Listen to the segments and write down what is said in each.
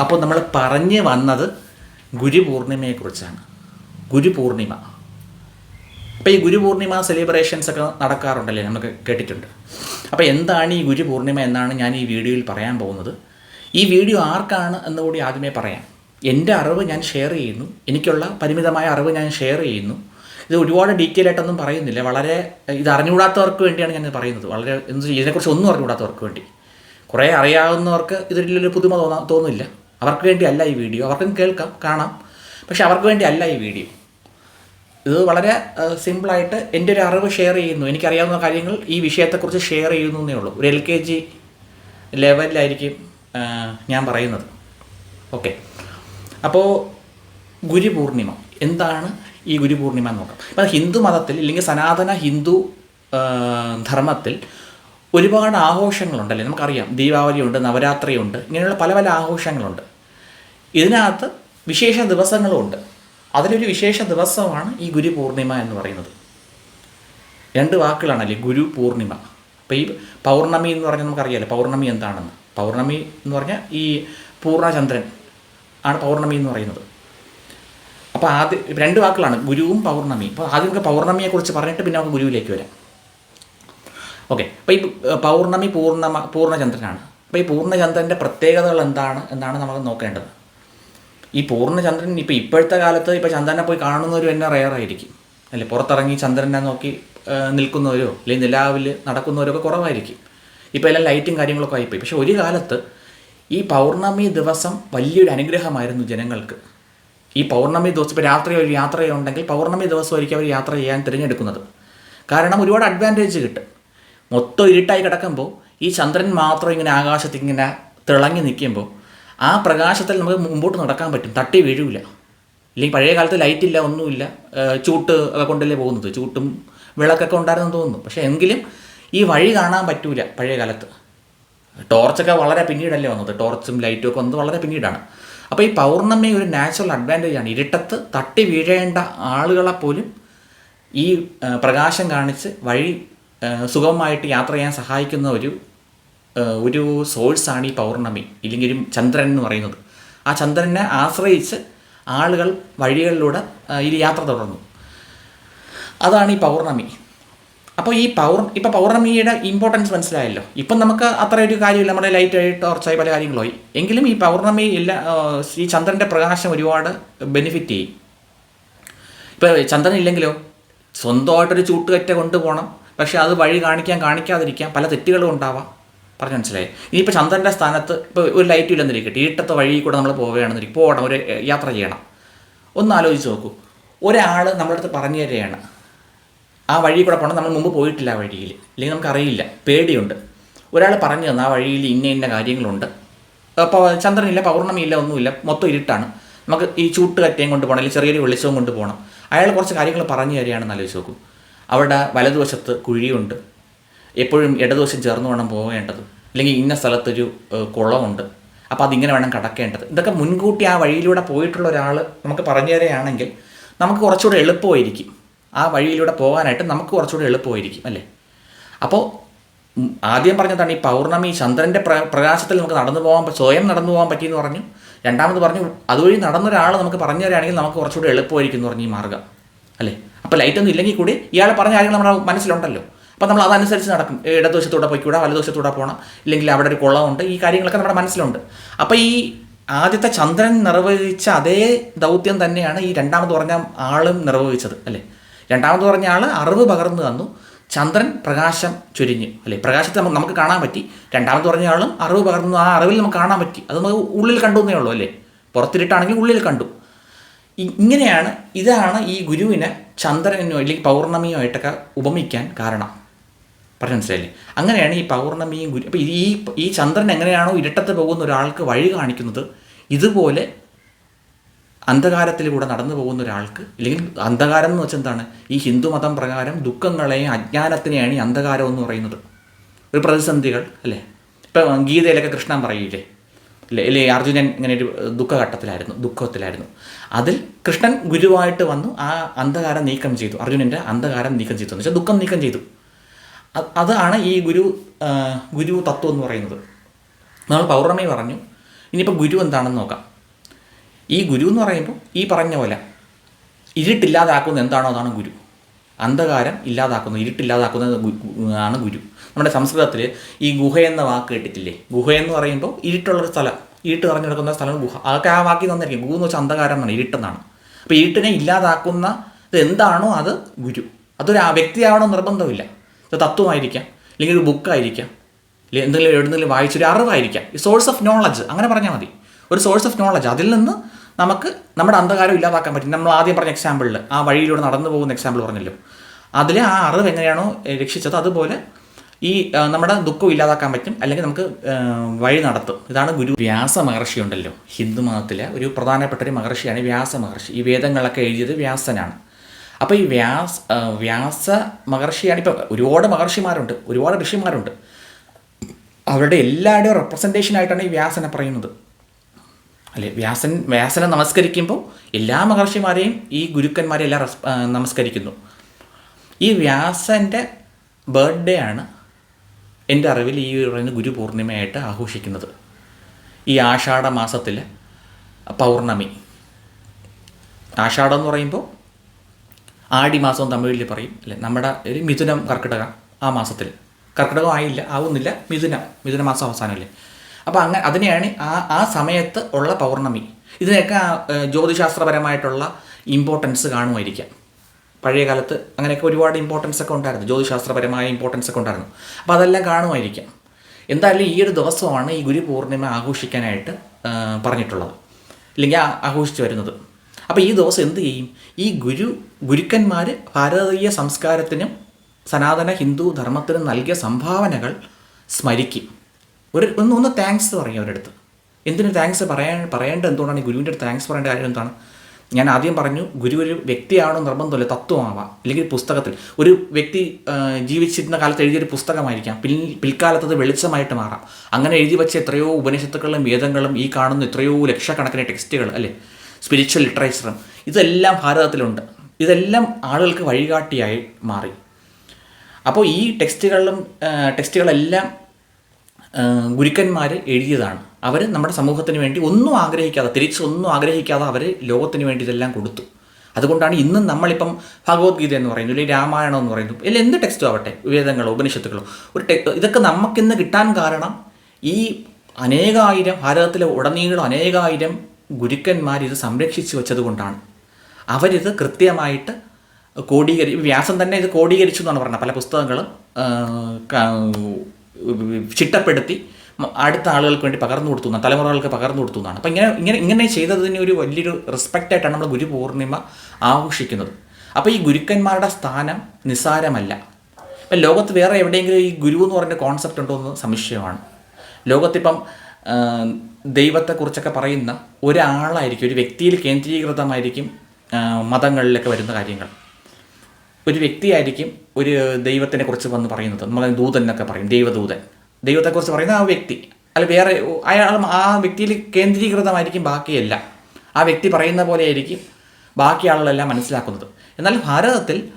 അപ്പോൾ നമ്മൾ പറഞ്ഞു വന്നത് ഗുരുപൂർണിമയെക്കുറിച്ചാണ്. ഗുരുപൂർണിമ. അപ്പോൾ ഈ ഗുരുപൂർണിമ സെലിബ്രേഷൻസ് ഒക്കെ നടക്കാറുണ്ടല്ലേ? നമുക്ക് കേട്ടിട്ടുണ്ട്. അപ്പോൾ എന്താണ് ഈ ഗുരുപൂർണിമ എന്നാണ് ഞാൻ ഈ വീഡിയോയിൽ പറയാൻ പോകുന്നത്. ഈ വീഡിയോ ആർക്കാണ് എന്നുകൂടി ആദ്യമേ പറയാം. എന്റെ അറിവ് ഞാൻ ഷെയർ ചെയ്യുന്നു. എനിക്കുള്ള പരിമിതമായ അറിവ് ഞാൻ ഷെയർ ചെയ്യുന്നു. ഇത് ഒരുപാട് ഡീറ്റെയിൽ ആയിട്ടൊന്നും പറയുന്നില്ല. വളരെ ഇത് അറിഞ്ഞുകൂടാത്തവർക്ക് വേണ്ടിയാണ് ഞാൻ പറയുന്നത്. വളരെ ഇതിനെക്കുറിച്ച് ഒന്നും അറിഞ്ഞുകൂടാത്തവർക്ക് വേണ്ടി. കുറേ അറിയാവുന്നവർക്ക് ഇതിലൊരു പുതുമ തോന്നാ തോന്നില്ല. അവർക്ക് വേണ്ടി അല്ല ഈ വീഡിയോ. അവർക്കും കേൾക്കാം കാണാം. പക്ഷെ അവർക്ക് വേണ്ടി അല്ല ഈ വീഡിയോ. ഇത് വളരെ സിമ്പിളായിട്ട് എന്റെ ഒരു അറിവ് ഷെയർ ചെയ്യുന്നു. എനിക്കറിയാവുന്ന കാര്യങ്ങൾ ഈ വിഷയത്തെക്കുറിച്ച് ഷെയർ ചെയ്യുന്നു എന്നേ ഉള്ളൂ. ഒരു എൽ കെ ജി ലെവലിലായിരിക്കും ഞാൻ പറയുന്നത്. ഓക്കെ. അപ്പോൾ ഗുരുപൂർണിമ എന്താണ് ഈ ഗുരുപൂർണിമ എന്ന് നോക്കാം. അപ്പം ഹിന്ദു മതത്തിൽ ഇല്ലെങ്കിൽ സനാതന ഹിന്ദു ധർമ്മത്തിൽ ഒരുപാട് ആഘോഷങ്ങളുണ്ടല്ലേ നമുക്കറിയാം. ദീപാവലിയുണ്ട് നവരാത്രിയുണ്ട് ഇങ്ങനെയുള്ള പല പല ആഘോഷങ്ങളുണ്ട്. ഇതിനകത്ത് വിശേഷ ദിവസങ്ങളുമുണ്ട് അതിലൊരു വിശേഷ ദിവസമാണ് ഈ ഗുരു പൂർണിമ എന്ന് പറയുന്നത്. രണ്ട് വാക്കുകളാണല്ലേ ഗുരു പൂർണിമ. അപ്പോൾ ഈ പൗർണമി എന്ന് പറഞ്ഞാൽ നമുക്കറിയാലോ പൗർണമി എന്താണെന്ന്. പൗർണമി എന്ന് പറഞ്ഞാൽ ഈ പൂർണചന്ദ്രൻ ആണ് പൗർണമി എന്ന് പറയുന്നത്. അപ്പോൾ ആദ്യം രണ്ട് വാക്കുകളാണ് ഗുരുവും പൗർണമി. അപ്പോൾ ആദ്യം നമുക്ക് പൗർണമിയെക്കുറിച്ച് പറഞ്ഞിട്ട് പിന്നെ നമുക്ക് ഗുരുവിലേക്ക് വരാം. ഓക്കെ അപ്പോൾ ഈ പൗർണമി പൂർണമ പൂർണചന്ദ്രനാണ് അപ്പോൾ ഈ പൂർണചന്ദ്രന്റെ പ്രത്യേകതകൾ എന്താണ് എന്നാണ് നമ്മൾ നോക്കേണ്ടത്. ഈ പൂർണചന്ദ്രൻ ഇപ്പോൾ ഇപ്പോഴത്തെ കാലത്ത് ഇപ്പോൾ ചന്ദ്രനെ പോയി കാണുന്നവരും എന്നെ റെയർ ആയിരിക്കും. അല്ലേ പുറത്തിറങ്ങി ചന്ദ്രനെ നോക്കി നിൽക്കുന്നവരോ അല്ലെങ്കിൽ നിലാവിൽ നടക്കുന്നവരോ ഒക്കെ കുറവായിരിക്കും. ഇപ്പോൾ എല്ലാം ലൈറ്റും കാര്യങ്ങളൊക്കെ ആയിപ്പോയി. പക്ഷേ ഒരു കാലത്ത് ഈ പൗർണമി ദിവസം വലിയൊരു അനുഗ്രഹമായിരുന്നു ജനങ്ങൾക്ക്. ഈ പൗർണമി ദിവസം ഇപ്പോൾ രാത്രി ഒരു യാത്രയുണ്ടെങ്കിൽ പൗർണമി ദിവസമായിരിക്കും അവർ യാത്ര ചെയ്യാൻ തിരഞ്ഞെടുക്കുന്നത്. കാരണം ഒരുപാട് അഡ്വാന്റേജ് കിട്ടും. മൊത്തം ഇരുട്ടായി കിടക്കുമ്പോൾ ഈ ചന്ദ്രൻ മാത്രം ഇങ്ങനെ ആകാശത്ത് ഇങ്ങനെ തിളങ്ങി നിൽക്കുമ്പോൾ ആ പ്രകാശത്തിൽ നമുക്ക് മുമ്പോട്ട് നടക്കാൻ പറ്റും. തട്ടി വീഴില്ല ഇല്ലെങ്കിൽ പഴയ കാലത്ത് ലൈറ്റ് ഇല്ല ഒന്നുമില്ല. ചൂട്ട് കൊണ്ടല്ലേ പോകുന്നത്. ചൂട്ടും വിളക്കൊക്കെ ഉണ്ടായിരുന്നു തോന്നുന്നു. പക്ഷേ എങ്കിലും ഈ വഴി കാണാൻ പറ്റൂല പഴയ കാലത്ത്. ടോർച്ചൊക്കെ വളരെ പിന്നീടല്ലേ വന്നത്. ടോർച്ചും ലൈറ്റും ഒക്കെ വന്നത് വളരെ പിന്നീടാണ്. അപ്പോൾ ഈ പൗർണമി ഒരു നാച്ചുറൽ അഡ്വാന്റേജ് ആണ്. ഇരുട്ടത്ത് തട്ടി വീഴേണ്ട ആളുകളെ പോലും ഈ പ്രകാശം കാണിച്ച് വഴി സുഖമായിട്ട് യാത്ര ചെയ്യാൻ സഹായിക്കുന്ന ഒരു ഒരു സോഴ്സാണ് ഈ പൗർണമി ഇല്ലെങ്കിൽ ഒരു ചന്ദ്രൻ എന്ന് പറയുന്നത്. ആ ചന്ദ്രനെ ആശ്രയിച്ച് ആളുകൾ വഴികളിലൂടെ ഈ യാത്ര തുടർന്നു. അതാണ് ഈ പൗർണമി. അപ്പോൾ ഈ പൗർ ഇപ്പോൾ പൗർണമിയുടെ ഇമ്പോർട്ടൻസ് മനസ്സിലായല്ലോ. ഇപ്പം നമുക്ക് അത്ര ഒരു കാര്യമില്ല നമ്മുടെ ലൈറ്റ് ആയി ടോർച്ചായി പല കാര്യങ്ങളായി. എങ്കിലും ഈ പൗർണമി ഇല്ല ഈ ചന്ദ്രന്റെ പ്രകാശം ഒരുപാട് ബെനിഫിറ്റ് ചെയ്യും. ഇപ്പോൾ ചന്ദ്രൻ ഇല്ലെങ്കിലോ? സ്വന്തമായിട്ടൊരു ചൂട്ടുകറ്റ കൊണ്ടുപോകണം. പക്ഷേ അത് വഴി കാണിക്കാൻ കാണിക്കാതിരിക്കാം പല തെറ്റുകളും ഉണ്ടാവാം. പറഞ്ഞു മനസ്സിലായി? ഇനിയിപ്പോൾ ചന്ദ്രന്റെ സ്ഥാനത്ത് ഇപ്പോൾ ഒരു ലൈറ്റ് ഇല്ലെന്നിരിക്കട്ടെ ഈട്ടത്തെ വഴി കൂടെ നമ്മൾ പോവുകയാണെന്നിരിക്കും പോകണം ഒരു യാത്ര ചെയ്യണം. ഒന്ന് ആലോചിച്ച് നോക്കൂ. ഒരാൾ നമ്മുടെ അടുത്ത് പറഞ്ഞു തരികയാണ് ആ വഴി കൂടെ പോകണം നമ്മൾ മുമ്പ് പോയിട്ടില്ല ആ വഴിയിൽ. അല്ലെങ്കിൽ നമുക്കറിയില്ല പേടിയുണ്ട്. ഒരാൾ പറഞ്ഞു തന്നു ആ വഴിയിൽ ഇന്ന ഇന്ന കാര്യങ്ങളുണ്ട്. അപ്പോൾ ചന്ദ്രനില്ല പൗർണമിയില്ല ഒന്നുമില്ല. മൊത്തം ഇരുട്ടാണ്. നമുക്ക് ഈ ചൂട്ട് കറ്റയും കൊണ്ട് പോകണം അല്ലെങ്കിൽ ചെറിയൊരു വെളിച്ചവും കൊണ്ട് പോകണം. അയാൾ കുറച്ച് കാര്യങ്ങൾ പറഞ്ഞു തരികയാണെന്ന് ആലോചിച്ച് നോക്കും. അവിടെ വലതുവശത്ത് കുഴിയുണ്ട്. എപ്പോഴും ഇടതുവശം ചേർന്ന് വേണം പോകേണ്ടത്. അല്ലെങ്കിൽ ഇന്ന സ്ഥലത്തൊരു കുളമുണ്ട്. അപ്പോൾ അതിങ്ങനെ വേണം കടക്കേണ്ടത്. ഇതൊക്കെ മുൻകൂട്ടി ആ വഴിയിലൂടെ പോയിട്ടുള്ള ഒരാൾ നമുക്ക് പറഞ്ഞു തരികയാണെങ്കിൽ നമുക്ക് കുറച്ചുകൂടെ എളുപ്പമായിരിക്കും. ആ വഴിയിലൂടെ പോകാനായിട്ട് നമുക്ക് കുറച്ചുകൂടെ എളുപ്പമായിരിക്കും അല്ലേ? അപ്പോൾ ആദ്യം പറഞ്ഞതാണ് ഈ പൗർണമി ചന്ദ്രന്റെ പ്ര പ്രകാശത്തിൽ നമുക്ക് നടന്നു പോകാൻ സ്വയം നടന്നു പോകാൻ പറ്റിയെന്ന് പറഞ്ഞു. രണ്ടാമത് പറഞ്ഞു അതുവഴി നടന്നൊരാൾ നമുക്ക് പറഞ്ഞു തരികയാണെങ്കിൽ നമുക്ക് കുറച്ചുകൂടി എളുപ്പമായിരിക്കും എന്ന് പറഞ്ഞു ഈ മാർഗം അല്ലേ? അപ്പോൾ ലൈറ്റൊന്നും ഇല്ലെങ്കിൽ കൂടി ഇയാൾ പറഞ്ഞ കാര്യങ്ങൾ നമ്മുടെ മനസ്സിലുണ്ടല്ലോ. അപ്പോൾ നമ്മൾ അതനുസരിച്ച് നടക്കും. ഇടതുവശത്തൂടെ പോയിക്കൂടാ വലതുവശത്തൂടെ പോകണം ഇല്ലെങ്കിൽ അവിടെ ഒരു കുളമുണ്ട്. ഈ കാര്യങ്ങളൊക്കെ നമ്മുടെ മനസ്സിലുണ്ട്. അപ്പോൾ ഈ ആദ്യത്തെ ചന്ദ്രൻ നിർവഹിച്ച അതേ ദൗത്യം തന്നെയാണ് ഈ രണ്ടാമത് പറഞ്ഞ ആളും നിർവഹിച്ചത് അല്ലേ? രണ്ടാമത് പറഞ്ഞ ആൾ അറിവ് പകർന്നു തന്നു. ചന്ദ്രൻ പ്രകാശം ചൊരിഞ്ഞു അല്ലേ? പ്രകാശത്തെ നമുക്ക് നമുക്ക് കാണാൻ പറ്റി. രണ്ടാമത് പറഞ്ഞ ആളും അറിവ് പകർന്നു. ആ അറിവിൽ നമുക്ക് കാണാൻ പറ്റി. അത് നമുക്ക് ഉള്ളിൽ കണ്ടു എന്നേ ഉള്ളൂ അല്ലേ? പുറത്തിരിട്ടാണെങ്കിൽ ഉള്ളിൽ കണ്ടു. ഇങ്ങനെയാണ് ഇതാണ് ഈ ഗുരുവിനെ ചന്ദ്രനോ അല്ലെങ്കിൽ പൗർണമിയോ ആയിട്ടൊക്കെ ഉപമിക്കാൻ കാരണം. പറഞ്ഞു മനസ്സിലായില്ലേ അങ്ങനെയാണ് ഈ പൗർണമിയും ഗുരു അപ്പോൾ ഈ ഈ ചന്ദ്രൻ എങ്ങനെയാണോ ഇരട്ടത്ത് പോകുന്ന ഒരാൾക്ക് വഴി കാണിക്കുന്നത് ഇതുപോലെ അന്ധകാരത്തിലൂടെ നടന്നു പോകുന്ന ഒരാൾക്ക് അല്ലെങ്കിൽ അന്ധകാരം എന്ന് വെച്ചാൽ എന്താണ്? ഈ ഹിന്ദു മതം പ്രകാരം ദുഃഖങ്ങളെയും അജ്ഞാനത്തിനെയാണ് ഈ അന്ധകാരം എന്ന് പറയുന്നത്. ഒരു പ്രതിസന്ധികൾ അല്ലേ? ഇപ്പം ഗീതയിലൊക്കെ കൃഷ്ണൻ പറയില്ലേ? അല്ലേ? അല്ലേ അർജുനൻ ഇങ്ങനെ ഒരു ദുഃഖഘട്ടത്തിലായിരുന്നു ദുഃഖത്തിലായിരുന്നു. അതിൽ കൃഷ്ണൻ ഗുരുവായിട്ട് വന്നു ആ അന്ധകാരം നീക്കം ചെയ്തു. അർജുനന്റെ അന്ധകാരം നീക്കം ചെയ്തു. എന്ന് വെച്ചാൽ ദുഃഖം നീക്കം ചെയ്തു. അതാണ് ഈ ഗുരു ഗുരു തത്വം എന്ന് പറയുന്നത്. നമ്മൾ പൗർണമി പറഞ്ഞു ഇനിയിപ്പോൾ ഗുരു എന്താണെന്ന് നോക്കാം. ഈ ഗുരു എന്ന് പറയുമ്പോൾ ഈ പറഞ്ഞ പോലെ ഇരുട്ടില്ലാതാക്കുന്ന എന്താണോ അതാണ് ഗുരു. അന്ധകാരം ഇല്ലാതാക്കുന്നു ഗു- ആണ് ഗുരു. നമ്മുടെ സംസ്കൃതത്തിൽ ഈ ഗുഹ എന്ന വാക്ക് കേട്ടിട്ടില്ലേ? ഗുഹ എന്ന് പറയുമ്പോൾ ഇരുട്ടുള്ളൊരു സ്ഥലം ഇരുട്ട് നിറഞ്ഞു കിടക്കുന്ന സ്ഥലം ഗുഹ. അതൊക്കെ ആ വാക്കി തന്നിരിക്കും ഗുഹ എന്ന് വെച്ചാൽ അന്ധകാരം എന്നാണ് ഇരുട്ടെന്നാണ്. അപ്പോൾ ഇരുട്ടിനെ ഇല്ലാതാക്കുന്ന എന്താണോ അത് ഗുരു. അതൊരു വ്യക്തിയാവണം നിർബന്ധമില്ല. ഇത് തത്വമായിരിക്കാം. അല്ലെങ്കിൽ ഒരു ബുക്കായിരിക്കാം അല്ലെങ്കിൽ എന്തെങ്കിലും എവിടെന്നെങ്കിലും വായിച്ചൊരു അറിവായിരിക്കാം. ഈ സോഴ്സ് ഓഫ് നോളജ് അങ്ങനെ പറഞ്ഞാൽ മതി. ഒരു സോഴ്സ് ഓഫ് നോളജ് അതിൽ നിന്ന് നമുക്ക് നമ്മുടെ അന്ധകാരം ഇല്ലാതാക്കാൻ പറ്റും. നമ്മൾ ആദ്യം പറഞ്ഞ എക്സാമ്പിളിൽ ആ വഴിയിലൂടെ നടന്നു പോകുന്ന എക്സാമ്പിൾ പറഞ്ഞല്ലോ? അതിലെ ആ അറിവ് എങ്ങനെയാണോ രക്ഷിച്ചത് അതുപോലെ ഈ നമ്മുടെ ദുഃഖം ഇല്ലാതാക്കാൻ പറ്റും. അല്ലെങ്കിൽ നമുക്ക് വഴി നടത്തും. ഇതാണ് ഗുരു. വ്യാസ മഹർഷി ഉണ്ടല്ലോ. ഹിന്ദു മതത്തിലെ ഒരു പ്രധാനപ്പെട്ട ഒരു മഹർഷിയാണ് വ്യാസ മഹർഷി. ഈ വേദങ്ങളൊക്കെ എഴുതിയത് വ്യാസനാണ്. അപ്പോൾ ഈ വ്യാസ വ്യാസ മഹർഷിയാണ് ഇപ്പം ഒരുപാട് മഹർഷിമാരുണ്ട് ഒരുപാട് ഋഷിമാരുണ്ട്. അവരുടെ എല്ലാവരുടെയും റെപ്രസെന്റേഷൻ ആയിട്ടാണ് ഈ വ്യാസനെ പറയുന്നത്. അല്ലെ? വ്യാസൻ വ്യാസനെ നമസ്കരിക്കുമ്പോൾ എല്ലാ മഹർഷിമാരെയും ഈ ഗുരുക്കന്മാരെയും എല്ലാം നമസ്കരിക്കുന്നു. ഈ വ്യാസന്റെ ബർത്ത്ഡേ ആണ് എന്റെ അറിവിൽ ഈ പറയുന്ന ഗുരു പൂർണിമയായിട്ട് ആഘോഷിക്കുന്നത്. ഈ ആഷാഢ മാസത്തിലെ പൗർണമി. ആഷാഢം എന്ന് പറയുമ്പോൾ ആടി മാസം തമിഴിൽ പറയും അല്ലെ? നമ്മുടെ ഒരു മിഥുനം കർക്കിടക ആ മാസത്തിൽ. കർക്കിടകം ആയില്ല ആവുന്നില്ല മിഥുനം മിഥുന മാസം അവസാനമല്ലേ? അപ്പോൾ അങ്ങനെ അതിനെയാണ് ആ ആ സമയത്ത് ഉള്ള പൗർണമി. ഇതിനൊക്കെ ജ്യോതിശാസ്ത്രപരമായിട്ടുള്ള ഇമ്പോർട്ടൻസ് കാണുമായിരിക്കാം. പഴയ കാലത്ത് അങ്ങനെയൊക്കെ ഒരുപാട് ഇമ്പോർട്ടൻസ് ഒക്കെ ഉണ്ടായിരുന്നു. ജ്യോതിശാസ്ത്രപരമായ ഇമ്പോർട്ടൻസ് ഒക്കെ ഉണ്ടായിരുന്നു. അപ്പോൾ അതെല്ലാം കാണുമായിരിക്കാം. എന്തായാലും ഈ ഒരു ദിവസമാണ് ഈ ഗുരു പൂർണിമ ആഘോഷിക്കാനായിട്ട് പറഞ്ഞിട്ടുള്ളത്. ഇല്ലെങ്കിൽ ആഘോഷിച്ചു വരുന്നത്. അപ്പോൾ ഈ ദോശ എന്ത് ചെയ്യും? ഈ ഗുരു ഗുരുക്കന്മാർ ഭാരതീയ സംസ്കാരത്തിനും സനാതന ഹിന്ദു ധർമ്മത്തിനും നൽകിയ സംഭാവനകൾ സ്മരിക്കും. ഒരു ഒന്ന് ഒന്ന് താങ്ക്സ് പറയും അവരുടെ അടുത്ത്. എന്തിനു താങ്ക്സ് പറയാൻ പറയേണ്ടത് എന്തുകൊണ്ടാണ്? ഈ ഗുരുവിന്റെ അടുത്ത് താങ്ക്സ് പറയേണ്ട കാര്യം എന്താണ്? ഞാൻ ആദ്യം പറഞ്ഞു ഗുരു ഒരു വ്യക്തിയാണോ നിർബന്ധമല്ല തത്വമാവാം. അല്ലെങ്കിൽ പുസ്തകത്തിൽ. ഒരു വ്യക്തി ജീവിച്ചിരുന്ന കാലത്ത് എഴുതിയൊരു പുസ്തകമായിരിക്കാം. പിൽ പിൽക്കാലത്ത് അത് വെളിച്ചമായിട്ട് മാറാം. അങ്ങനെ എഴുതി വെച്ച എത്രയോ ഉപനിഷത്തുക്കളും വേദങ്ങളും ഈ കാണുന്ന എത്രയോ ലക്ഷക്കണക്കിന് ടെക്സ്റ്റുകൾ അല്ലേ? സ്പിരിച്വൽ ലിറ്ററേച്ചറും ഇതെല്ലാം ഭാരതത്തിലുണ്ട്. ഇതെല്ലാം ആളുകൾക്ക് വഴികാട്ടിയായി മാറി. അപ്പോൾ ഈ ടെക്സ്റ്റുകളിലും ടെക്സ്റ്റുകളെല്ലാം ഗുരുക്കന്മാർ എഴുതിയതാണ്. അവർ നമ്മുടെ സമൂഹത്തിന് വേണ്ടി ഒന്നും ആഗ്രഹിക്കാതെ തിരിച്ചൊന്നും ആഗ്രഹിക്കാതെ അവർ ലോകത്തിന് വേണ്ടി ഇതെല്ലാം കൊടുത്തു. അതുകൊണ്ടാണ് ഇന്നും നമ്മളിപ്പം ഭഗവത്ഗീത എന്ന് പറയുന്നു അല്ലെങ്കിൽ രാമായണം എന്ന് പറയുന്നു അല്ലെങ്കിൽ എന്ത് ടെക്സ്റ്റോ ആവട്ടെ വേദങ്ങളോ ഉപനിഷത്തുകളോ. ഒരു ടെക് ഇതൊക്കെ നമുക്കിന്ന് കിട്ടാൻ കാരണം ഈ അനേകായിരം ഭാരതത്തിലെ ഉടനീളം അനേകായിരം ഗുരുക്കന്മാർ ഇത് സംരക്ഷിച്ചു വെച്ചതുകൊണ്ടാണ്. അവരിത് കൃത്യമായിട്ട് കോടീകരി വ്യാസം തന്നെ ഇത് കോടീകരിച്ചു എന്നാണ് പറഞ്ഞത്. പല പുസ്തകങ്ങളും ചിട്ടപ്പെടുത്തി അടുത്ത ആളുകൾക്ക് വേണ്ടി പകർന്നു കൊടുത്തു എന്നാണ് തലമുറകൾക്ക് പകർന്നു കൊടുത്തു എന്നാണ്. അപ്പം ഇങ്ങനെ ഇങ്ങനെ ഇങ്ങനെ ചെയ്തതിന് ഒരു വലിയൊരു റെസ്പെക്റ്റ് ആയിട്ടാണ് നമ്മൾ ഗുരു പൂർണിമ ആഘോഷിക്കുന്നത്. അപ്പോൾ ഈ ഗുരുക്കന്മാരുടെ സ്ഥാനം നിസ്സാരമല്ല. ഇപ്പം ലോകത്ത് വേറെ എവിടെയെങ്കിലും ഈ ഗുരു എന്ന് പറഞ്ഞ കോൺസെപ്റ്റ് ഉണ്ടോ എന്ന് സംശയമാണ്. ലോകത്തിപ്പം ദൈവത്തെക്കുറിച്ചൊക്കെ പറയുന്ന ഒരാളായിരിക്കും ഒരു വ്യക്തിയിൽ കേന്ദ്രീകൃതമായിരിക്കും മതങ്ങളിലൊക്കെ വരുന്ന കാര്യങ്ങൾ. ഒരു വ്യക്തിയായിരിക്കും ഒരു ദൈവത്തിനെ കുറിച്ച് വന്ന് പറയുന്നത്. നമ്മൾ ദൂതൻ എന്നൊക്കെ പറയും ദൈവദൂതൻ. ദൈവത്തെക്കുറിച്ച് പറയുന്ന ആ വ്യക്തി അല്ല വേറെ അയാൾ ആ വ്യക്തിയിൽ കേന്ദ്രീകൃതമായിരിക്കും ബാക്കിയല്ല. ആ വ്യക്തി പറയുന്ന പോലെ ആയിരിക്കും ബാക്കി ആളുകളെല്ലാം മനസ്സിലാക്കുന്നത്. എന്നാൽ ഭാരതത്തിൽ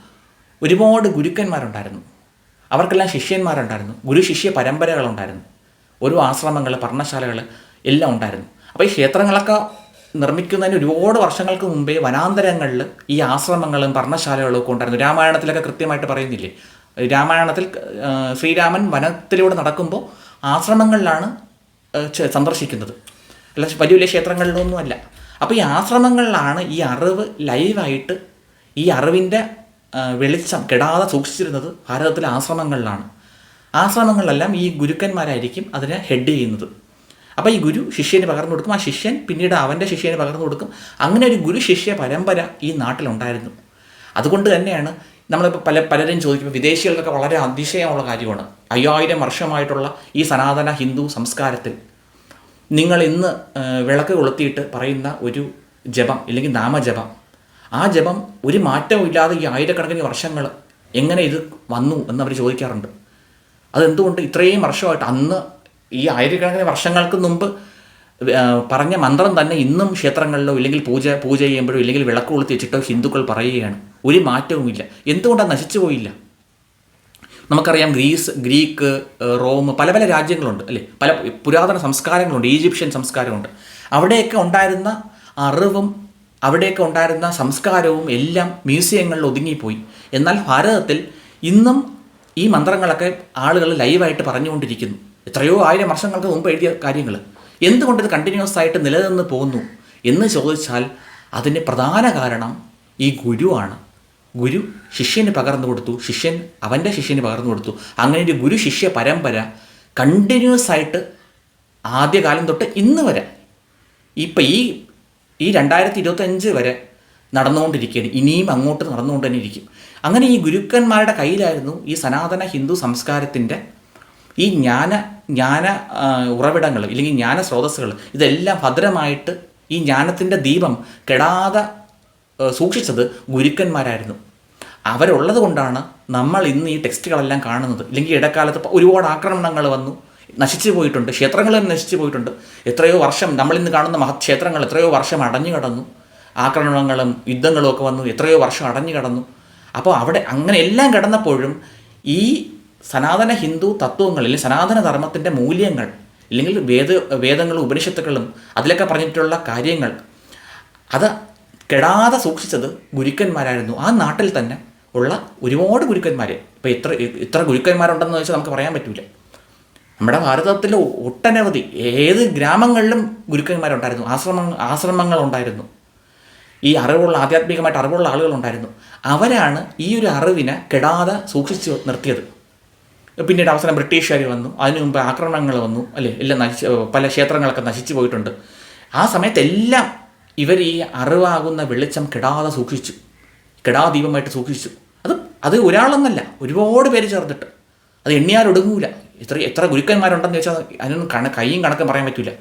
ഒരുപാട് ഗുരുക്കന്മാരുണ്ടായിരുന്നു. അവർക്കെല്ലാം ശിഷ്യന്മാരുണ്ടായിരുന്നു. ഗുരു ശിഷ്യ പരമ്പരകളുണ്ടായിരുന്നു. ഓരോ ആശ്രമങ്ങൾ പർണശാലകൾ എല്ലാം ഉണ്ടായിരുന്നു. അപ്പോൾ ഈ ക്ഷേത്രങ്ങളൊക്കെ നിർമ്മിക്കുന്നതിന് ഒരുപാട് വർഷങ്ങൾക്ക് മുമ്പേ വനാന്തരങ്ങളിൽ ഈ ആശ്രമങ്ങളും പർണശാലകളും ഒക്കെ ഉണ്ടായിരുന്നു. രാമായണത്തിലൊക്കെ കൃത്യമായിട്ട് പറയുന്നില്ലേ? രാമായണത്തിൽ ശ്രീരാമൻ വനത്തിലൂടെ നടക്കുമ്പോൾ ആശ്രമങ്ങളിലാണ് സന്ദർശിക്കുന്നത്. അല്ല വലിയ വലിയ ക്ഷേത്രങ്ങളിലൊന്നും അല്ല. അപ്പോൾ ഈ ആശ്രമങ്ങളിലാണ് ഈ അറിവ് ലൈവായിട്ട് ഈ അറിവിന്റെ വെളിച്ചം കെടാതെ സൂക്ഷിച്ചിരുന്നത് ഭാരതത്തിലെ ആശ്രമങ്ങളിലാണ്. ആശ്രമങ്ങളിലെല്ലാം ഈ ഗുരുക്കന്മാരായിരിക്കും അതിനെ ഹെഡ് ചെയ്യുന്നത്. അപ്പോൾ ഈ ഗുരു ശിഷ്യന് പകർന്നു കൊടുക്കും. ആ ശിഷ്യൻ പിന്നീട് അവന്റെ ശിഷ്യന് പകർന്നു കൊടുക്കും. അങ്ങനെ ഒരു ഗുരു ശിഷ്യ പരമ്പര ഈ നാട്ടിലുണ്ടായിരുന്നു. അതുകൊണ്ട് തന്നെയാണ് നമ്മളിപ്പോൾ പല പലരും ചോദിക്കുമ്പോൾ വിദേശികൾക്കൊക്കെ വളരെ അതിശയമുള്ള കാര്യമാണ്. അയ്യായിരം വർഷമായിട്ടുള്ള ഈ സനാതന ഹിന്ദു സംസ്കാരത്തിൽ നിങ്ങൾ ഇന്ന് വിളക്ക് കൊളുത്തിയിട്ട് പറയുന്ന ഒരു ജപം ഇല്ലെങ്കിൽ നാമജപം. ആ ജപം ഒരു മാറ്റവും ഇല്ലാതെ ഈ ആയിരക്കണക്കിന് വർഷങ്ങൾ എങ്ങനെ ഇത് വന്നു എന്ന് അവർ ചോദിക്കാറുണ്ട്. അതെന്തുകൊണ്ട് ഇത്രയും വർഷമായിട്ട് അന്ന് ഈ ആയിരക്കണക്കിന് വർഷങ്ങൾക്ക് മുമ്പ് പറഞ്ഞ മന്ത്രം തന്നെ ഇന്നും ക്ഷേത്രങ്ങളിലോ ഇല്ലെങ്കിൽ പൂജ പൂജ ചെയ്യുമ്പോഴോ ഇല്ലെങ്കിൽ വിളക്ക് കൊളുത്തി വെച്ചിട്ടോ ഹിന്ദുക്കൾ പറയുകയാണ്. ഒരു മാറ്റവുമില്ല. എന്തുകൊണ്ടാണ് നശിച്ചു പോയില്ല? നമുക്കറിയാം ഗ്രീസ് ഗ്രീക്ക് റോം പല പല രാജ്യങ്ങളുണ്ട് അല്ലേ? പല പുരാതന സംസ്കാരങ്ങളുണ്ട് ഈജിപ്ഷ്യൻ സംസ്കാരമുണ്ട്. അവിടെയൊക്കെ ഉണ്ടായിരുന്ന അറിവും അവിടെയൊക്കെ ഉണ്ടായിരുന്ന സംസ്കാരവും എല്ലാം മ്യൂസിയങ്ങളിൽ ഒതുങ്ങിപ്പോയി. എന്നാൽ ഭാരതത്തിൽ ഇന്നും ഈ മന്ത്രങ്ങളൊക്കെ ആളുകൾ ലൈവായിട്ട് പറഞ്ഞുകൊണ്ടിരിക്കുന്നു. എത്രയോ ആയിരം വർഷങ്ങൾക്ക് മുമ്പ് എഴുതിയ കാര്യങ്ങൾ എന്തുകൊണ്ട് ഇത് കണ്ടിന്യൂസ് ആയിട്ട് നിലനിന്ന് പോകുന്നു? എന്ന് ചോദിച്ചാൽ അതിന്റെ പ്രധാന കാരണം ഈ ഗുരുവാണ് ഗുരു ശിഷ്യന് പകർന്നു കൊടുത്തു. ശിഷ്യൻ അവന്റെ ശിഷ്യന് പകർന്നു കൊടുത്തു. അങ്ങനെ ഒരു ഗുരു ശിഷ്യ പരമ്പര കണ്ടിന്യൂസ് ആയിട്ട് ആദ്യകാലം തൊട്ട് ഇന്ന് വരെ ഇപ്പം ഈ ഈ രണ്ടായിരത്തി ഇരുപത്തഞ്ച് വരെ നടന്നുകൊണ്ടിരിക്കുകയാണ്. ഇനിയും അങ്ങോട്ട് നടന്നുകൊണ്ട് തന്നെ ഇരിക്കും. അങ്ങനെ ഈ ഗുരുക്കന്മാരുടെ കയ്യിലായിരുന്നു ഈ സനാതന ഹിന്ദു സംസ്കാരത്തിന്റെ ഈ ജ്ഞാന ജ്ഞാന ഉറവിടങ്ങൾ ഇല്ലെങ്കിൽ ജ്ഞാന സ്രോതസ്സുകൾ ഇതെല്ലാം ഭദ്രമായിട്ട് ഈ ജ്ഞാനത്തിന്റെ ദീപം കെടാതെ സൂക്ഷിച്ചത് ഗുരുക്കന്മാരായിരുന്നു. അവരുള്ളത് കൊണ്ടാണ് നമ്മൾ ഇന്ന് ഈ ടെക്സ്റ്റുകളെല്ലാം കാണുന്നത്. ഇല്ലെങ്കിൽ ഇടക്കാലത്ത് ഒരുപാട് ആക്രമണങ്ങൾ വന്നു. നശിച്ചു പോയിട്ടുണ്ട്. ക്ഷേത്രങ്ങൾ തന്നെ നശിച്ചു പോയിട്ടുണ്ട്. എത്രയോ വർഷം നമ്മൾ ഇന്ന് കാണുന്ന മഹത് ക്ഷേത്രങ്ങൾ എത്രയോ വർഷം അടഞ്ഞു കിടന്നു. ആക്രമണങ്ങളും യുദ്ധങ്ങളും ഒക്കെ വന്നു. എത്രയോ വർഷം അടഞ്ഞു കിടന്നു. അപ്പോൾ അവിടെ അങ്ങനെ എല്ലാം കിടന്നപ്പോഴും ഈ സനാതന ഹിന്ദു തത്വങ്ങൾ അല്ലെങ്കിൽ സനാതന ധർമ്മത്തിന്റെ മൂല്യങ്ങൾ അല്ലെങ്കിൽ വേദ വേദങ്ങളും ഉപനിഷത്തുക്കളും അതിലൊക്കെ പറഞ്ഞിട്ടുള്ള കാര്യങ്ങൾ അത് കെടാതെ സൂക്ഷിച്ചത് ഗുരുക്കന്മാരായിരുന്നു. ആ നാട്ടിൽ തന്നെ ഉള്ള ഒരുപാട് ഗുരുക്കന്മാർ ഇപ്പോൾ ഇത്ര ഇത്ര ഗുരുക്കന്മാരുണ്ടെന്ന് വെച്ചാൽ നമുക്ക് പറയാൻ പറ്റില്ല നമ്മുടെ ഭാരതത്തിൽ ഒട്ടനവധി ഏത് ഗ്രാമങ്ങളിലും ഗുരുക്കന്മാരുണ്ടായിരുന്നു. ആശ്രമങ്ങൾ ആശ്രമങ്ങളുണ്ടായിരുന്നു. ഈ അറിവുള്ള ആധ്യാത്മികമായിട്ട് അറിവുള്ള ആളുകളുണ്ടായിരുന്നു. അവരാണ് ഈ ഒരു അറിവിനെ കെടാതെ സൂക്ഷിച്ച് നിർത്തിയത്. പിന്നീട് അവസാനം ബ്രിട്ടീഷുകാർ വന്നു. അതിനു മുമ്പ് ആക്രമണങ്ങൾ വന്നു. അല്ലേ? എല്ലാം നശിച്ച് പല ക്ഷേത്രങ്ങളൊക്കെ നശിച്ചു പോയിട്ടുണ്ട്. ആ സമയത്തെല്ലാം ഇവർ ഈ അറിവാകുന്ന വെളിച്ചം കിടാതെ സൂക്ഷിച്ചു. കിടാദീപമായിട്ട് സൂക്ഷിച്ചു. അത് അത് ഒരാളെന്നല്ല ഒരുപാട് പേര് ചേർന്നിട്ട്. അത് എണ്ണിയാൽ ഒടുങ്ങൂല. എത്ര എത്ര ഗുരുക്കന്മാരുണ്ടെന്ന് ചോദിച്ചാൽ അതിനൊന്നും കണ കൈയും കണക്കും പറയാൻ പറ്റില്ല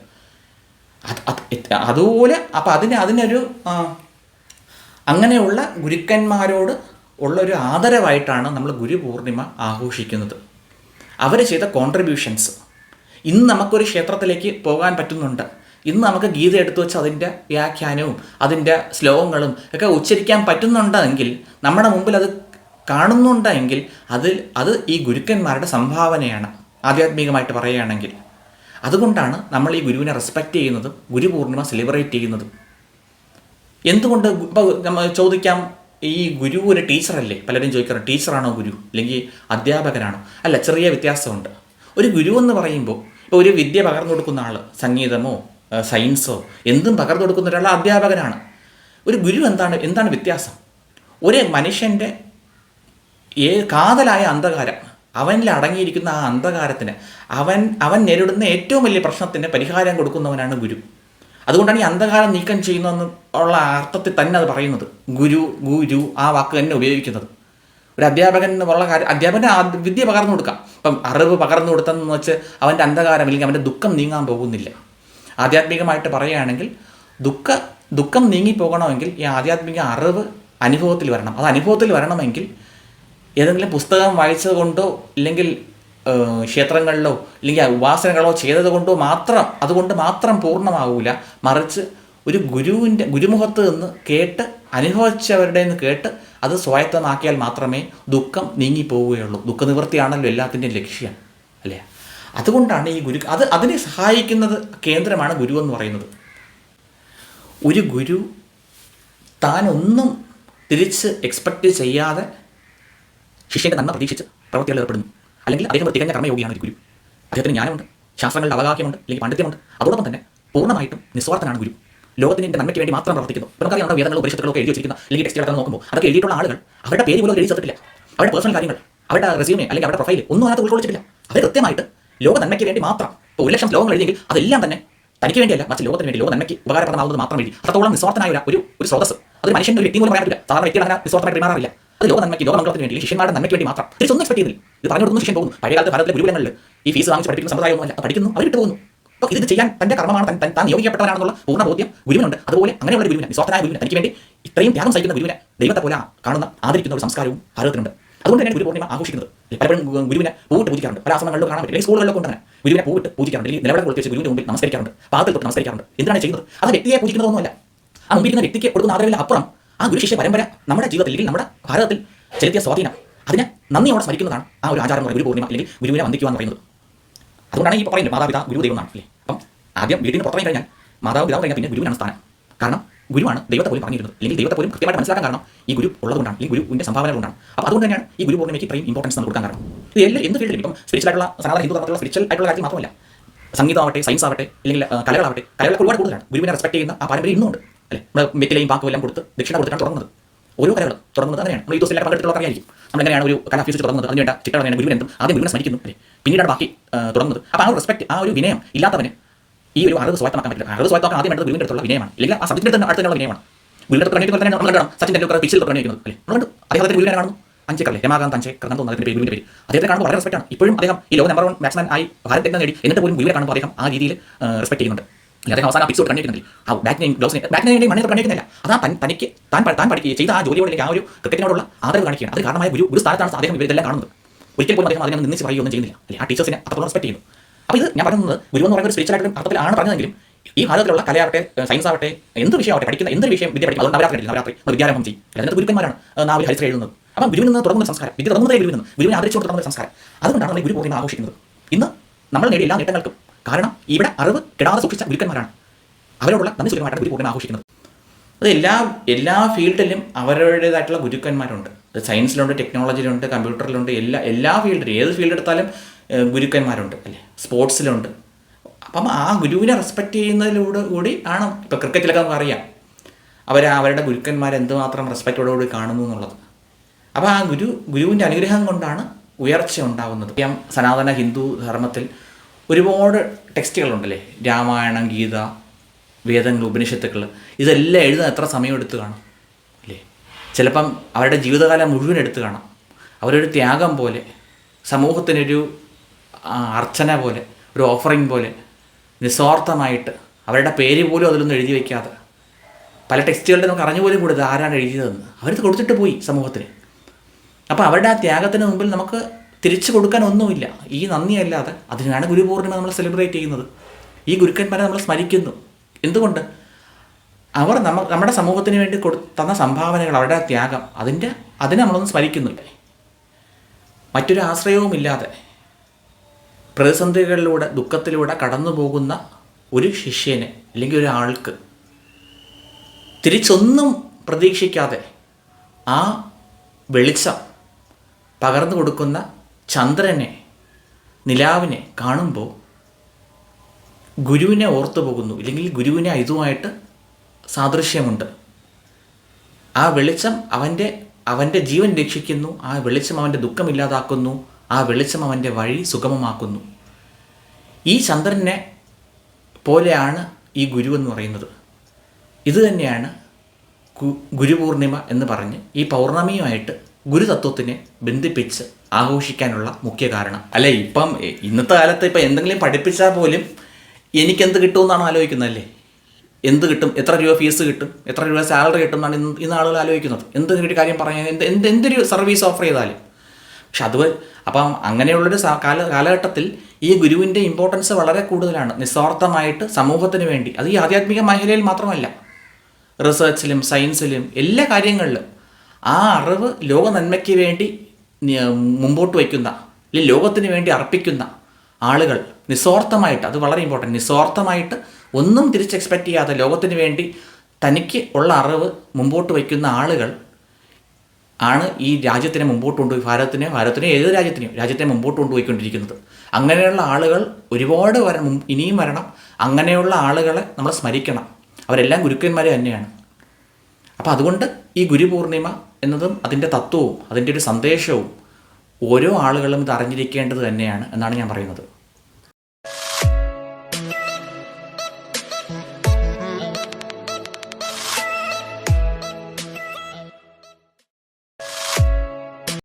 അത് അത് അതുപോലെ അപ്പം അതിന് അതിനൊരു അങ്ങനെയുള്ള ഗുരുക്കന്മാരോട് ഉള്ളൊരു ആദരവായിട്ടാണ് നമ്മൾ ഗുരുപൂർണിമ ആഘോഷിക്കുന്നത്. അവർ ചെയ്ത കോൺട്രിബ്യൂഷൻസ് ഇന്ന് നമുക്കൊരു ക്ഷേത്രത്തിലേക്ക് പോകാൻ പറ്റുന്നുണ്ട്. ഇന്ന് നമുക്ക് ഗീത എടുത്തു വെച്ച് അതിന്റെ വ്യാഖ്യാനവും അതിന്റെ ശ്ലോകങ്ങളും ഒക്കെ ഉച്ചരിക്കാൻ പറ്റുന്നുണ്ടെങ്കിൽ നമ്മുടെ മുമ്പിൽ അത് കാണുന്നുണ്ടെങ്കിൽ അതിൽ അത് ഈ ഗുരുക്കന്മാരുടെ സംഭാവനയാണ് ആധ്യാത്മികമായിട്ട് പറയുകയാണെങ്കിൽ. അതുകൊണ്ടാണ് നമ്മൾ ഈ ഗുരുവിനെ റെസ്പെക്റ്റ് ചെയ്യുന്നതും ഗുരുപൂർണിമ സെലിബ്രേറ്റ് ചെയ്യുന്നതും. എന്തുകൊണ്ട് ഇപ്പോൾ നമ്മൾ ചോദിക്കാം ഈ ഗുരു ഒരു ടീച്ചറല്ലേ? പലരും ചോദിക്കാറുണ്ട് ടീച്ചറാണോ ഗുരു? അല്ലെങ്കിൽ അധ്യാപകനാണോ? അല്ല ചെറിയ വ്യത്യാസമുണ്ട്. ഒരു ഗുരു എന്ന് പറയുമ്പോൾ ഇപ്പോൾ ഒരു വിദ്യ പകർന്നു കൊടുക്കുന്ന ആൾ സംഗീതമോ സയൻസോ എന്തും പകർന്നു കൊടുക്കുന്ന ഒരാൾ അധ്യാപകനാണ്. ഒരു ഗുരു എന്താണ് എന്താണ് വ്യത്യാസം? ഒരു മനുഷ്യന്റെ ഏ കാതലായ അന്ധകാരം അവനിൽ അടങ്ങിയിരിക്കുന്ന ആ അന്ധകാരത്തിന് അവൻ അവൻ നേരിടുന്ന ഏറ്റവും വലിയ പ്രശ്നത്തിന് പരിഹാരം കൊടുക്കുന്നവനാണ് ഗുരു. അതുകൊണ്ടാണ് ഈ അന്ധകാരം നീക്കം ചെയ്യുന്നതെന്ന് ഉള്ള അർത്ഥത്തിൽ തന്നെ അത് പറയുന്നത്. ഗുരു ഗുരു ആ വാക്ക് തന്നെ ഉപയോഗിക്കുന്നത്. ഒരു അധ്യാപകൻ എന്നുള്ള കാര്യം അധ്യാപകന് വിദ്യ പകർന്നു കൊടുക്കാം. ഇപ്പം അറിവ് പകർന്നു കൊടുത്തെന്ന് വെച്ച് അവന്റെ അന്ധകാരം അല്ലെങ്കിൽ അവന്റെ ദുഃഖം നീങ്ങാൻ പോകുന്നില്ല. ആധ്യാത്മികമായിട്ട് പറയുകയാണെങ്കിൽ ദുഃഖ ദുഃഖം നീങ്ങിപ്പോകണമെങ്കിൽ ഈ ആധ്യാത്മിക അറിവ് അനുഭവത്തിൽ വരണം. അത് അനുഭവത്തിൽ വരണമെങ്കിൽ ഏതെങ്കിലും പുസ്തകം വായിച്ചത് കൊണ്ടോ ഇല്ലെങ്കിൽ ക്ഷേത്രങ്ങളിലോ അല്ലെങ്കിൽ ഉപാസനകളോ ചെയ്തത് കൊണ്ടോ മാത്രം അതുകൊണ്ട് മാത്രം പൂർണമാകൂല മറിച്ച് ഒരു ഗുരുവിന്റെ ഗുരുമുഖത്ത് നിന്ന് കേട്ട് അനുഭവിച്ചവരുടെ നിന്ന് കേട്ട് അത് സ്വായത്തമാക്കിയാൽ മാത്രമേ ദുഃഖം നീങ്ങിപ്പോവുകയുള്ളൂ. ദുഃഖനിവൃത്തിയാണല്ലോ എല്ലാത്തിന്റെയും ലക്ഷ്യം അല്ലേ? അതുകൊണ്ടാണ് ഈ ഗുരു അത് അതിനെ സഹായിക്കുന്നത് കേന്ദ്രമാണ് ഗുരു എന്ന് പറയുന്നത്. ഒരു ഗുരു താൻ ഒന്നും തിരിച്ച് എക്സ്പെക്റ്റ് ചെയ്യാതെ ശിഷ്യന്റെ നന്മ പ്രതീക്ഷിച്ച് പ്രവൃത്തികൾ ഏർപ്പെടുന്നു. അല്ലെങ്കിൽ അദ്ദേഹം തികഞ്ഞ കർമ്മയോഗിയാണ് ഒരു ഗുരു. അദ്ദേഹത്തിന് ജ്ഞാനമുണ്ട് ശാസ്ത്രങ്ങളുടെ അവകാശമുണ്ട് അല്ലെങ്കിൽ പാണ്ഡിത്യമുണ്ട്. അതോടൊപ്പം തന്നെ പൂർണമായിട്ടും നിസ്വാർത്ഥനാണ് ഗുരു. ലോകത്തിന്റെ നന്മയ്ക്ക് വേണ്ടി മാത്രം പ്രവർത്തിക്കുന്നു. നമുക്കറിയാം നമ്മുടെ വേദങ്ങളും ഉപരിഷത്തുകളൊക്കെ എഴുതി വെച്ചിരിക്കുന്ന അല്ലെങ്കിൽ ടെക്സ്റ്റുകളൊക്കെ നോക്കുമ്പോൾ അതൊക്കെ എഴുതിയിട്ടുള്ള ആളുകൾ അവരുടെ പേര് പോലും എഴുതി ചേർത്തിട്ടില്ല അവരുടെ പേഴ്സണൽ കാര്യങ്ങൾ അവരുടെ റെസ്യൂമേ അല്ലെങ്കിൽ അവരുടെ പ്രൊഫൈൽ ഒന്നും അതിനകത്ത് ഉൾക്കൊള്ളിച്ചിട്ടില്ല. അവർ കൃത്യമായിട്ട് ലോക നന്മയ്ക്ക് വേണ്ടി മാത്രം ഇപ്പോൾ ഒരു ലക്ഷം ശ്ലോകങ്ങൾ എഴുതിയെങ്കിൽ അതെല്ലാം തന്നെ തനിക്ക് വേണ്ടിയല്ല മറിച്ച് ലോകത്തിന് വേണ്ടി ലോക നന്മയ്ക്ക് ഉപകാരപ്രദമാകുന്നത് മാത്രം വേണ്ടി. അത്രത്തോളം നിസ്വാർത്ഥനായ ഒരു- ഒരു സ്രോതസ് അത് മനുഷ്യൻ ഒരു വ്യക്തി പോലും പറയാൻ പറ്റില്ല. സാധാരണ വ്യക്തികൾ അങ്ങനെ നിസ്വാർത്ഥമായി പെരുമാറാറില്ല. അത് ലോക നന്മയ്ക്ക് ലോകമംഗളത്തിന് വേണ്ടി ശിഷ്യന്മാരുടെ നന്മയ്ക്ക് വേണ്ടി മാത്രം. തിരിച്ചൊന്നും എക്സ്പെക്ട് ചെയ്തില്ല. ഇത് പറഞ്ഞു കൊടുക്കുന്ന ശിഷ്യൻ പോകുന്നു. പഴയകാലത്ത് ഭാരതത്തിലെ ഗുരുകുലങ്ങളിൽ ഈ ഫീസ് വാങ്ങിച്ച് പഠിപ്പിക്കുന്ന സമ്പ്രദായമൊന്നുമല്ല പഠിക്കുന്നു. അവർ ഇട്ട് പോകുന്നു. അപ്പോൾ ഇത് ചെയ്യാൻ തന്റെ കർമ്മമാണ്. തൻ- താൻ- നിയോഗിക്കപ്പെട്ടവരാണെന്നുള്ള പൂർണ ബോധ്യം ഗുരുവിനുണ്ട്. അതുപോലെ അങ്ങനെയുള്ള ഗുരുവിനെ നിസ്വാർത്ഥനായ ഗുരുവിനെ തനിക്ക് വേണ്ടി ഇത്രയും ത്യാഗം സഹിക്കുന്ന ഗുരുവിനെ ദൈവത്തെ പോലെ കാണുന്ന ആദരിക്കുന്ന ഒരു സംസ്കാരവും ഭാരതത്തിനുണ്ട്. അതുകൊണ്ട് തന്നെ ഗുരു പൂർണിമ ആഘോഷിക്കുന്നത്. പലപ്പോഴും ഗുരുവിനെ പൂവിട്ട് പൂജിക്കാറുണ്ട്. പല ആശ്രമങ്ങളിലും കാണാൻ സ്കൂളുകളിലും സ്കൂളുകളിലൊക്കെ തന്നെ ഗുരുവിനെ പൂവിട്ട് പൂജിക്കാറുണ്ട്. അല്ലെങ്കിൽ നിലവിളക്ക് കൊടുത്ത് വെച്ച് മുമ്പിൽ നമസ്കരിക്കാറുണ്ട്. പാദത്തിൽ തൊട്ട് നമസ്കരിക്കാറുണ്ട്. എന്താണ് ചെയ്യുന്നത്? അത് വ്യക്തിയെ പൂജിക്കുന്നതൊന്നുമല്ല. ആ മുമ്പിരിക്കുന്ന വ്യക്തിക്ക് കൊടുക്കുന്ന ആദരവിൽ അപ്പുറം ആ ഗുരു ശിഷ്യ പരമ്പര നമ്മുടെ ജീവിതത്തിൽ അല്ലെങ്കിൽ നമ്മുടെ ഭാരതത്തിൽ ചെലുത്തിയ സ്വാധീനം അതിനെ നന്ദിയോടെ സ്മരിക്കുന്നതാണ് ആ ഒരു ആചാരം ഗുരു പൂർണിമ അല്ലെങ്കിൽ ഗുരുവിനെ വന്ദിക്കുക എന്ന് പറയുന്നത്. അതുകൊണ്ടാണ് ഈ പറയുന്നത് മാതാപിതാ ഗുരുദൈവം എന്നാണ് അല്ലേ? അപ്പം ആദ്യം വീട്ടിന് പുറത്തിറങ്ങി കഴിഞ്ഞാൽ മാതാപിതാവ് കഴിഞ്ഞാൽ പിന്നെ ഗുരുവിനാണ് സ്ഥാനം. കാരണം ഗുരുവാണ് ദൈവത്തെ പോലും പറഞ്ഞിരുന്നത്. അല്ലെങ്കിൽ ദൈവത്തെ പോലും കൃത്യമായിട്ട് മനസ്സിലാക്കാൻ കാരണം ഈ ഗുരു ഉള്ളതുകൊണ്ടാണ് ഈ ഗുരുവിന്റെ സംഭാവന കൊണ്ടാണ്. അപ്പോൾ അതുകൊണ്ട് തന്നെയാണ് ഈ ഗുരു പൂർണിമയ്ക്ക് ഇത്രയും ഇമ്പോർട്ടൻസ് നമുക്ക് കൊടുക്കാൻ കാരണം. ഇത് എല്ലാ എന്ത് ഫീൽഡിലും ഇപ്പം സ്പിരിച്വൽ ആയിട്ടുള്ള സനാതന ഹിന്ദു ധർമ്മത്തിലുള്ള സ്പിരിച്വൽ ആയിട്ടുള്ള കാര്യം മാത്രമല്ല. സംഗീതമാവട്ടെ സയൻസ് ആവട്ടെ അല്ലെങ്കിൽ കലകളാവട്ടെ കലകളൊക്കെ ഒരുപാട് കൂടുതലാണ്. ഗുരുവിനെ റെസ്പെക്ട് ചെയ്യുന്ന ആ പാരമ്പര്യം ഇന്നുണ്ട് അല്ലേ? നമ്മൾ മെറ്റിലെയും പാക്കും എല്ലാം കൊടുത്ത് ദക്ഷിണ കൊടുത്തിട്ടാണ് തുടങ്ങുന്നത്. ഓരോ കലകളും തുടങ്ങുന്നത് അങ്ങനെയാണ് നമ്മൾ ഈ ദിവസം പങ്കെടുത്തുള്ള അറിയായിരിക്കും നമ്മൾ എങ്ങനെയാണ് ഒരു കല അഭ്യസിച്ച് തുടങ്ങുന്നത്. അതിന് വേണ്ട ചിട്ട ഗുരുവിനെന്തും ആദ്യം ഗുരുവിനെ സ്മരിക്കുന്നു. അല്ലേ? പിന്നീടാണ് ബാക്കി തുടങ്ങുന്നത്. അപ്പോൾ ആ റെസ്പെക്ട് ആ ഒരു വിനയം ഇല്ലാത്തവന് ഈ ഒരു അറിവ് സ്വായത്തമാക്കാൻ പറ്റില്ല. അറിവ് സ്വായത്തമാക്കാൻ ആദ്യം വേണ്ടത് ഗുരുവിന്റെ അടുത്തുള്ള വിനയമാണ്. അല്ലെങ്കിൽ ആ സബ്ജക്റ്റിന്റെ തന്നെ അടുത്തുള്ള വിനയമാണ്. ഗുരുവിന്റെ അടുത്ത് തന്നെ നമ്മൾ കണ്ടാണ് സച്ചിൻ ടെണ്ടുൽക്കർ പിച്ചിൽ പ്രണയിക്കുന്നത് അല്ലേ? നമ്മൾ അദ്ദേഹത്തിന്റെ ഗുരുവിനെ കാണുന്നു. അഞ്ചേക്കല്ലേ രമാകാന്ത് അഞ്ചേക്കർ എന്ന് തോന്നുന്ന പേര് ഗുരുവിന്റെ പേര്. അദ്ദേഹത്തെ കാണുമ്പോൾ വളരെ റെസ്പെക്ട് ആണ്. ഇപ്പോഴും അദ്ദേഹം ഈ ലോക നമ്പർ വൺ ബാറ്റ്സ്മാൻ ആയി ഭാരത് രത്ന നേടി. എന്നിട്ട് പോലും ഗുരുവിനെ കാണുമ്പോൾ അദ്ദേഹം ആ രീതിയിൽ റെസ്പെക്ട് ചെയ്യുന്നുണ്ട്. അദ്ദേഹം അവസാനം പിക്സോട് കണ്ടിരിക്കുന്നില്ല ആ ബാറ്റിനെയും ഗ്ലൗസിനെ ബാറ്റിനെയും മണ്ണിൽ കണ്ടിരിക്കുന്നില്ല അതാ തനിക്ക് താൻ താൻ പഠിക്കുക ചെയ്ത ആ ജോലിയോട് ആ ഒരു ക്രിക്കറ്റിനോടുള്ള ആദരവ് കാണിക്കുകയാണ്. അത് കാരണമായ ഗുരു ഒരു സ്ഥാനത്താണ് അദ്ദേഹം ഇവരെല്ലാം കാണുന്നത്. ഒരിക്കൽ പോലും അദ്ദേഹം അതിനെ നിന്നിച്ച് പറയുകയൊന്നും ചെയ്യുന്നില്ല. അല്ലെ? ആ ടീച്ചേഴ്സിനെ അത്രത്തോളം റെസ്പെക്ട് ചെയ്യുന്നു. അപ്പോൾ ഇത് ഞാൻ പറയുന്നത് ഗുരു എന്ന് പറയുന്ന ഒരു സ്പിരിച്വൽ ആയിട്ടുള്ള അർത്ഥത്തിലാണ് പറഞ്ഞതെങ്കിലും ഈ ഭാരതത്തിലുള്ള കലയാവട്ടെ സയൻസ് ആവട്ടെ എന്ത് വിഷയമാവട്ടെ പഠിക്കുന്ന എന്ത് വിഷയം വിദ്യ പഠിക്കും. അതുകൊണ്ട് നവരാത്രി നവരാത്രി വിദ്യാരംഭം ചെയ്യും. അതിനകത്ത് ഗുരുക്കന്മാരാണ്. നാവിൽ ഹരിശ്രീ എഴുതുന്നത്. അപ്പം ഗുരുവിൽ നിന്ന് തുടങ്ങുന്ന സംസ്കാരം വിദ്യ തുടങ്ങുന്നതേ ഗുരുവിൽ നിന്ന്. ഗുരുവിനെ ആദരിച്ചു തുടങ്ങുന്ന സംസ്കാരം. അതുകൊണ്ടാണ് നമ്മൾ ഗുരു പൂർണിമ ആഘോഷിക്കുന്നത്. ഇന്ന് നമ്മൾ നേടിയ എല്ലാ നേട്ടങ്ങൾക്കും കാരണം ഇവിടെ അറിവ് കിടാതെ സൂക്ഷിച്ച ഗുരുക്കന്മാരാണ്. അവരോടുള്ള നന്ദി സൂചകമായിട്ടാണ് ഗുരു പൂർണിമ ആഘോഷിക്കുന്നത്. അത് എല്ലാ എല്ലാ ഫീൽഡിലും അവരുടേതായിട്ടുള്ള ഗുരുക്കന്മാരുണ്ട്. സയൻസിലുണ്ട് ടെക്നോളജിയിലുണ്ട് കമ്പ്യൂട്ടറിലുണ്ട് എല്ലാ എല്ലാ ഫീൽഡിലും. ഏത് ഫീൽഡ് എടുത്താലും ഗുരുക്കന്മാരുണ്ട് അല്ലേ? സ്പോർട്സിലുണ്ട്. അപ്പം ആ ഗുരുവിനെ റെസ്പെക്റ്റ് ചെയ്യുന്നതിലൂടെ കൂടി ആണ് ഇപ്പോൾ ക്രിക്കറ്റിലൊക്കെ നമുക്ക് അറിയാം. അവർ അവരുടെ ഗുരുക്കന്മാരെ എന്തുമാത്രം റെസ്പെക്റ്റോടുകൂടി കാണുന്നു എന്നുള്ളത്. അപ്പോൾ ആ ഗുരു ഗുരുവിന്റെ അനുഗ്രഹം കൊണ്ടാണ് ഉയർച്ച ഉണ്ടാവുന്നത്. ഞാൻ സനാതന ഹിന്ദു ധർമ്മത്തിൽ ഒരുപാട് ടെക്സ്റ്റുകളുണ്ടല്ലേ? രാമായണം ഗീത വേദങ്ങൾ ഉപനിഷത്തുക്കൾ. ഇതെല്ലാം എഴുതാൻ എത്ര സമയം എടുത്തു കാണും അല്ലേ? ചിലപ്പം അവരുടെ ജീവിതകാലം മുഴുവൻ എടുത്തു കാണാം. അവരൊരു ത്യാഗം പോലെ സമൂഹത്തിനൊരു അർച്ചന പോലെ ഒരു ഓഫറിങ് പോലെ നിസ്വാർത്ഥമായിട്ട് അവരുടെ പേര് പോലും അതിലൊന്നും എഴുതി വയ്ക്കാതെ പല ടെക്സ്റ്റുകളുടെ നമുക്ക് അറിഞ്ഞു പോലും കൂടുതൽ ആരാണ് എഴുതിയതെന്ന് അവരത് കൊടുത്തിട്ട് പോയി സമൂഹത്തിന്. അപ്പോൾ അവരുടെ ആ ത്യാഗത്തിന് മുമ്പിൽ നമുക്ക് തിരിച്ചു കൊടുക്കാൻ ഒന്നുമില്ല. ഈ നന്ദിയല്ലാതെ അതിനാണ് ഗുരുപൂർണിമ നമ്മൾ സെലിബ്രേറ്റ് ചെയ്യുന്നത്. ഈ ഗുരുക്കന്മാരെ നമ്മൾ സ്മരിക്കുന്നു. എന്തുകൊണ്ട്? അവർ നമ്മ നമ്മുടെ സമൂഹത്തിന് വേണ്ടി കൊടു തന്ന സംഭാവനകൾ അവരുടെ ത്യാഗം അതിന്റെ അതിനെ നമ്മളൊന്നും സ്മരിക്കുന്നില്ല. മറ്റൊരു ആശ്രയവുമില്ലാതെ പ്രതിസന്ധികളിലൂടെ ദുഃഖത്തിലൂടെ കടന്നു പോകുന്ന ഒരു ശിഷ്യന് അല്ലെങ്കിൽ ഒരാൾക്ക് തിരിച്ചൊന്നും പ്രതീക്ഷിക്കാതെ ആ വെളിച്ചം പകർന്നു കൊടുക്കുന്ന ചന്ദ്രനെ നിലാവിനെ കാണുമ്പോൾ ഗുരുവിനെ ഓർത്തു പോകുന്നു. ഇല്ലെങ്കിൽ ഗുരുവിനെ ഇതുമായിട്ട് സാദൃശ്യമുണ്ട്. ആ വെളിച്ചം അവന്റെ അവന്റെ ജീവൻ രക്ഷിക്കുന്നു. ആ വെളിച്ചം അവന്റെ ദുഃഖമില്ലാതാക്കുന്നു ആ വെളിച്ചം അവന്റെ വഴി സുഗമമാക്കുന്നു. ഈ ചന്ദ്രനെ പോലെയാണ് ഈ ഗുരു എന്ന് പറയുന്നത്. ഇത് തന്നെയാണ് ഗുരുപൂർണിമ എന്ന് പറഞ്ഞ് ഈ പൗർണമിയുമായിട്ട് ഗുരുതത്വത്തിനെ ബന്ധിപ്പിച്ച് ആഘോഷിക്കാനുള്ള മുഖ്യ കാരണം. അല്ലെ ഇപ്പം ഇന്നത്തെ കാലത്ത് ഇപ്പം എന്തെങ്കിലും പഠിപ്പിച്ചാൽ പോലും എനിക്കെന്ത് കിട്ടുമെന്നാണ് ആലോചിക്കുന്നത് അല്ലേ എന്ത് കിട്ടും? എത്ര രൂപ ഫീസ് കിട്ടും? എത്ര രൂപ സാലറി കിട്ടും എന്നാണ് ഇന്ന് ഇന്ന് ആളുകൾ ആലോചിക്കുന്നത്. എന്ത് ഒരു കാര്യം പറയാൻ എന്ത് എന്ത് എന്തൊരു സർവീസ് ഓഫർ ചെയ്താലും പക്ഷെ അത് അപ്പം അങ്ങനെയുള്ളൊരു കാല കാലഘട്ടത്തിൽ ഈ ഗുരുവിന്റെ ഇമ്പോർട്ടൻസ് വളരെ കൂടുതലാണ്. നിസ്വാർത്ഥമായിട്ട് സമൂഹത്തിന് വേണ്ടി. അത് ഈ ആധ്യാത്മിക മേഖലയിൽ മാത്രമല്ല. റിസർച്ചിലും സയൻസിലും എല്ലാ കാര്യങ്ങളിലും ആ അറിവ് ലോക നന്മയ്ക്ക് വേണ്ടി മുമ്പോട്ട് വയ്ക്കുന്ന അല്ലെങ്കിൽ ലോകത്തിന് വേണ്ടി അർപ്പിക്കുന്ന ആളുകൾ നിസ്വാർത്ഥമായിട്ട് അത് വളരെ ഇമ്പോർട്ടന്റ് നിസ്വാർത്ഥമായിട്ട് ഒന്നും തിരിച്ച് എക്സ്പെക്റ്റ് ചെയ്യാതെ ലോകത്തിന് വേണ്ടി തനിക്ക് ഉള്ള അറിവ് മുമ്പോട്ട് വയ്ക്കുന്ന ആളുകൾ ആണ് ഈ രാജ്യത്തിനെ മുമ്പോട്ട് കൊണ്ടുപോയി ഭാരതത്തിനെ ഭാരതത്തിനെ ഏത് രാജ്യത്തിനെയും രാജ്യത്തെ മുമ്പോട്ട് കൊണ്ടുപോയിക്കൊണ്ടിരിക്കുന്നത്. അങ്ങനെയുള്ള ആളുകൾ ഒരുപാട് വരണം ഇനിയും വരണം. അങ്ങനെയുള്ള ആളുകളെ നമ്മൾ സ്മരിക്കണം. അവരെല്ലാം ഗുരുക്കന്മാരെ തന്നെയാണ്. അപ്പോൾ അതുകൊണ്ട് ഈ ഗുരുപൂർണിമ എന്നതും അതിന്റെ തത്വവും അതിന്റെ ഒരു സന്ദേശവും ഓരോ ആളുകളും ഇത് അറിഞ്ഞിരിക്കേണ്ടത് തന്നെയാണ് എന്നാണ് ഞാൻ പറയുന്നത്.